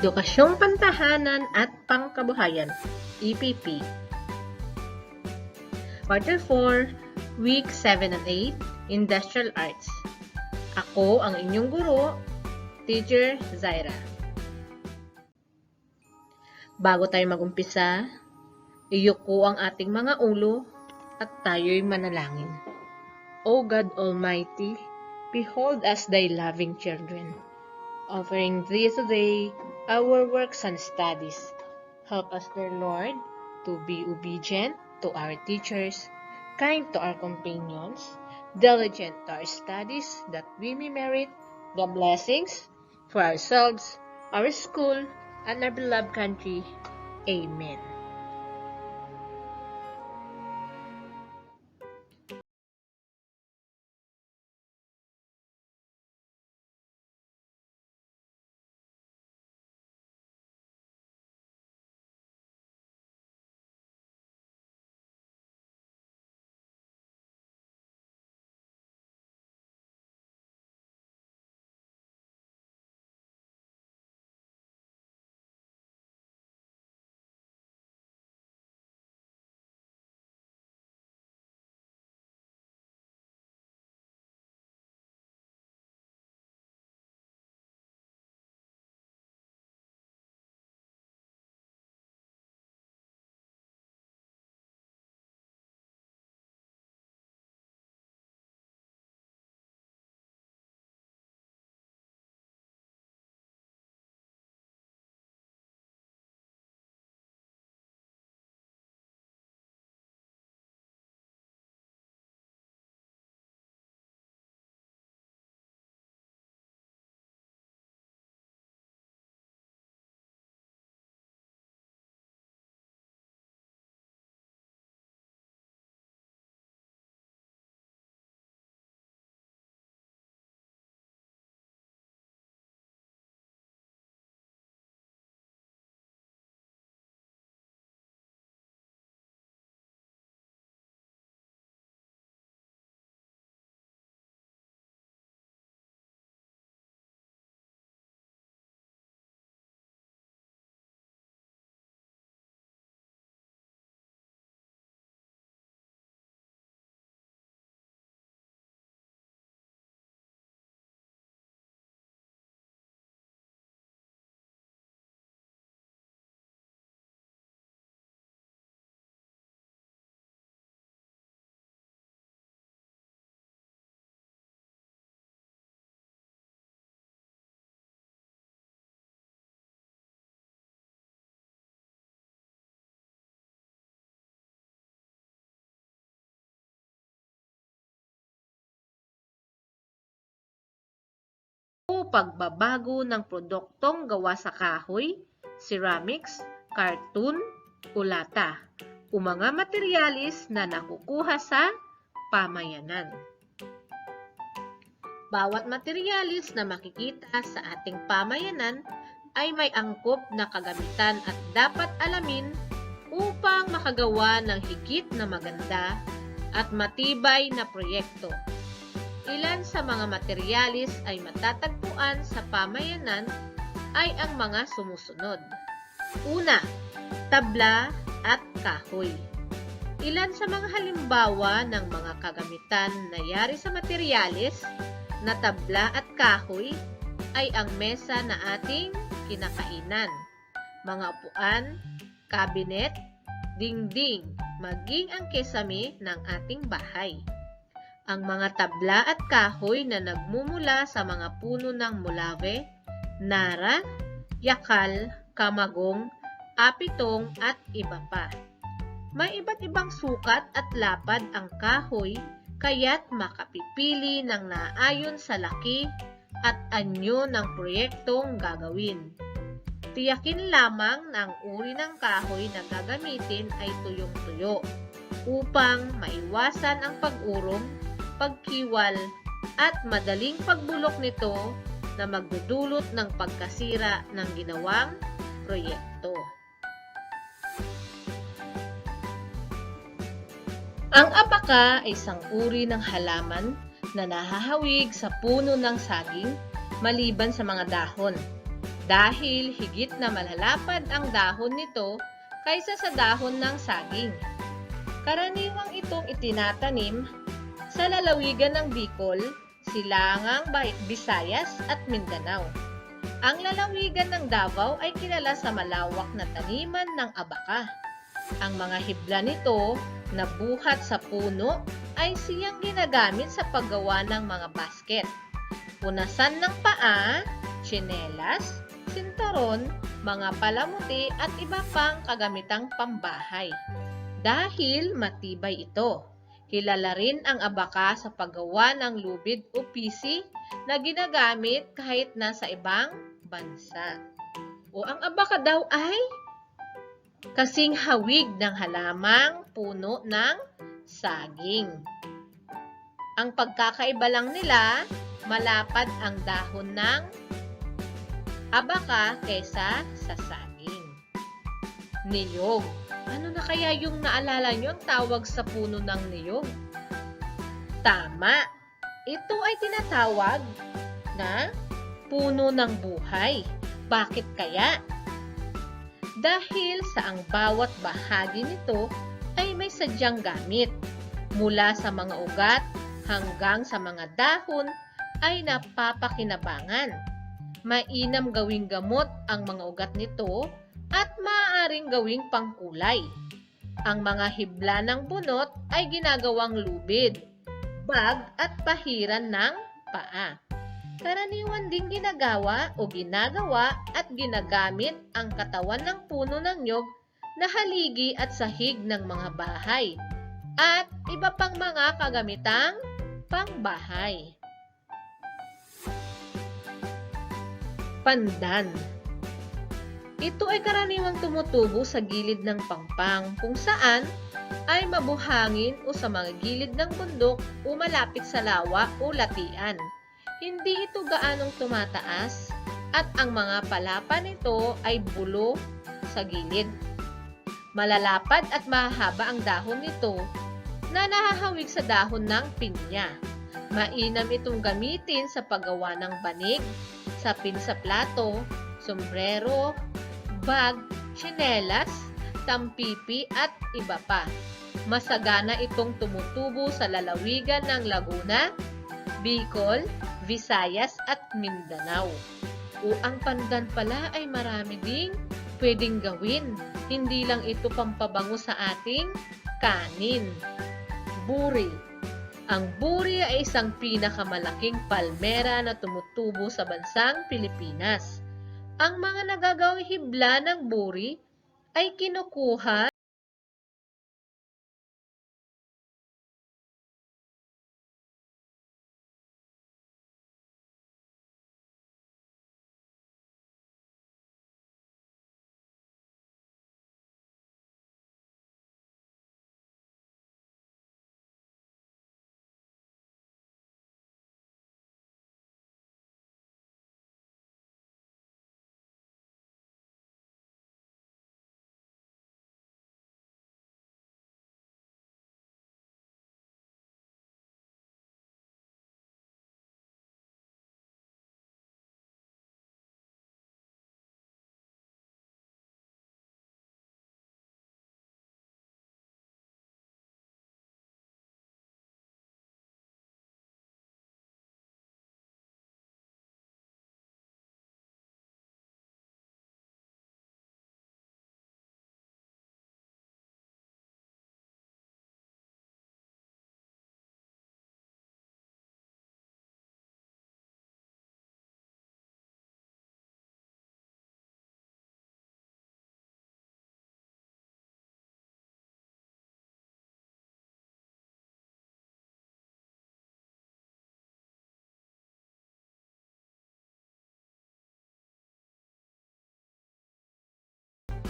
Edukasyong Pantahanan at Pangkabuhayan, EPP. Quarter 4, Week 7 and 8, Industrial Arts. Ako ang inyong guro, Teacher Zaira. Bago tayo magumpisa, iyuko ang ating mga ulo at tayo'y manalangin. O God Almighty, behold us thy loving children, offering thee today our works and studies. Help us, dear Lord, to be obedient to our teachers, kind to our companions, diligent to our studies, that we may merit the blessings for ourselves, our school, and our beloved country. Amen. O pagbabago ng produktong gawa sa kahoy, ceramics, cartoon, o lata, o mga materialis na nakukuha sa pamayanan. Bawat materialis na makikita sa ating pamayanan ay may angkop na kagamitan at dapat alamin upang makagawa ng higit na maganda at matibay na proyekto. Ilan sa mga materialis ay matatagpuan sa pamayanan ay ang mga sumusunod. Una, tabla at kahoy. Ilan sa mga halimbawa ng mga kagamitan na yari sa materialis na tabla at kahoy ay ang mesa na ating kinakainan, mga upuan, kabinet, dingding, maging ang kesame ng ating bahay ang mga tabla at kahoy na nagmumula sa mga puno ng mulave, nara, yakal, kamagong, apitong at iba pa. May iba't ibang sukat at lapad ang kahoy kaya't makapipili ng naayon sa laki at anyo ng proyektong gagawin. Tiyakin lamang na ang uri ng kahoy na gagamitin ay tuyong-tuyo upang maiwasan ang pag-urong pagkiwal at madaling pagbulok nito na magdudulot ng pagkasira ng ginawang proyekto. Ang abaka ay isang uri ng halaman na nahahawig sa puno ng saging maliban sa mga dahon. dahil higit na malalapad ang dahon nito kaysa sa dahon ng saging. Karaniwang itong itinatanim sa lalawigan ng Bicol, Silangang, Visayas at Mindanao. Ang lalawigan ng Davao ay kilala sa malawak na taniman ng abaka. Ang mga hibla nito na buhat sa puno ay siyang ginagamit sa paggawa ng mga basket. Punasan ng paa, tsinelas, sinturon, mga palamuti at iba pang kagamitang pambahay. Dahil matibay ito, kilala rin ang abaka sa paggawa ng lubid o pisi na ginagamit kahit nasa ibang bansa. O ang abaka daw ay kasing hawig ng halamang puno ng saging. Ang pagkakaiba lang nila, malapad ang dahon ng abaka kesa sa saging. Niyog. Ano na kaya yung naalala nyo ang tawag sa puno ng niyog? Tama. Ito ay tinatawag na puno ng buhay. Bakit kaya? Dahil sa ang bawat bahagi nito ay may sadyang gamit. Mula sa mga ugat hanggang sa mga dahon ay napapakinabangan. Mainam gawing gamot ang mga ugat nito at maaaring gawing pangkulay. Ang mga hibla ng bunot ay ginagawang lubid, bag at pahiran ng paa. Karaniwan din ginagawa o ginagawa at ginagamit ang katawan ng puno ng nyog na haligi at sahig ng mga bahay at iba pang mga kagamitang pangbahay. Pandan Ito ay karaniwang tumutubo sa gilid ng pangpang kung saan ay mabuhangin o sa mga gilid ng bundok o malapit sa lawa o latian. Hindi ito gaanong tumataas at ang mga palapa nito ay bulo sa gilid. Malalapad at mahaba ang dahon nito na nahahawig sa dahon ng pinya. Mainam itong gamitin sa paggawa ng banig, sapin sa plato, sombrero, bag, tsinelas, tampipi at iba pa. Masagana itong tumutubo sa lalawigan ng Laguna, Bicol, Visayas at Mindanao. O ang pandan pala ay marami ding pwedeng gawin. Hindi lang ito pampabango sa ating kanin. Buri. Ang buri ay isang pinakamalaking palmera na tumutubo sa bansang Pilipinas. Ang mga nagagawang hibla ng buri ay kinukuha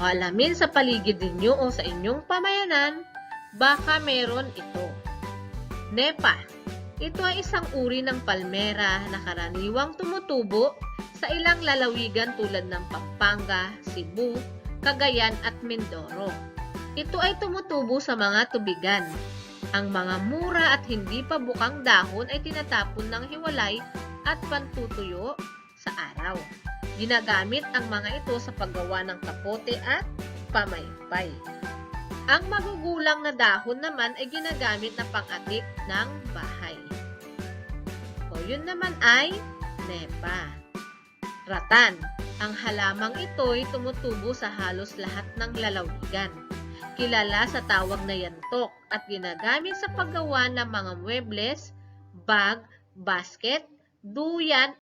o alamin sa paligid ninyo o sa inyong pamayanan, baka meron ito. Nepa. Ito ay isang uri ng palmera na karaniwang tumutubo sa ilang lalawigan tulad ng Pampanga, Cebu, Cagayan at Mindoro. Ito ay tumutubo sa mga tubigan. Ang mga mura at hindi pa bukang dahon ay tinatapon ng hiwalay at pantutuyo sa araw. Ginagamit ang mga ito sa paggawa ng kapote at pamaypay. Ang magugulang na dahon naman ay ginagamit na pang-atik ng bahay. O yun naman ay nepa. Ratan. Ang halamang ito ay tumutubo sa halos lahat ng lalawigan. Kilala sa tawag na yantok at ginagamit sa paggawa ng mga muebles, bag, basket, duyan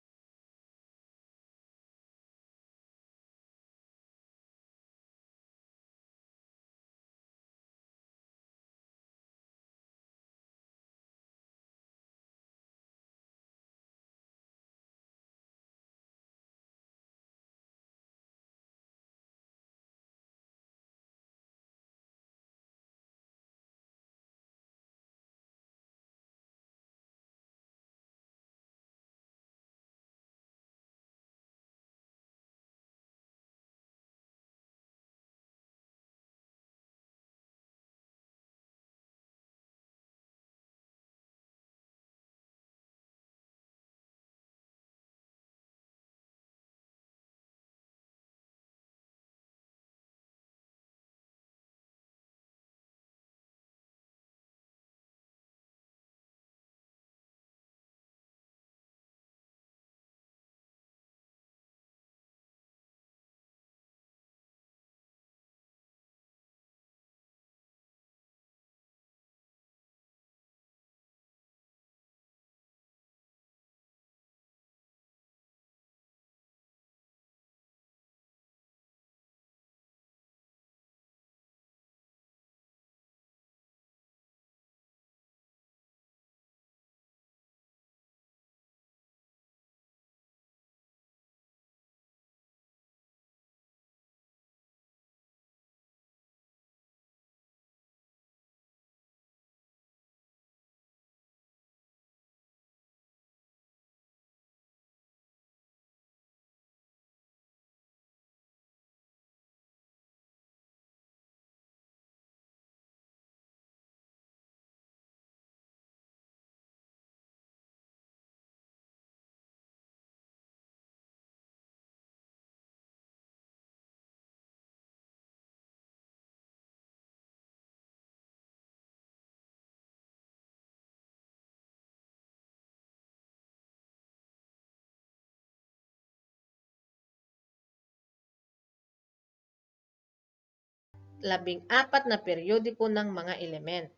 labing apat na periodiko ng mga element.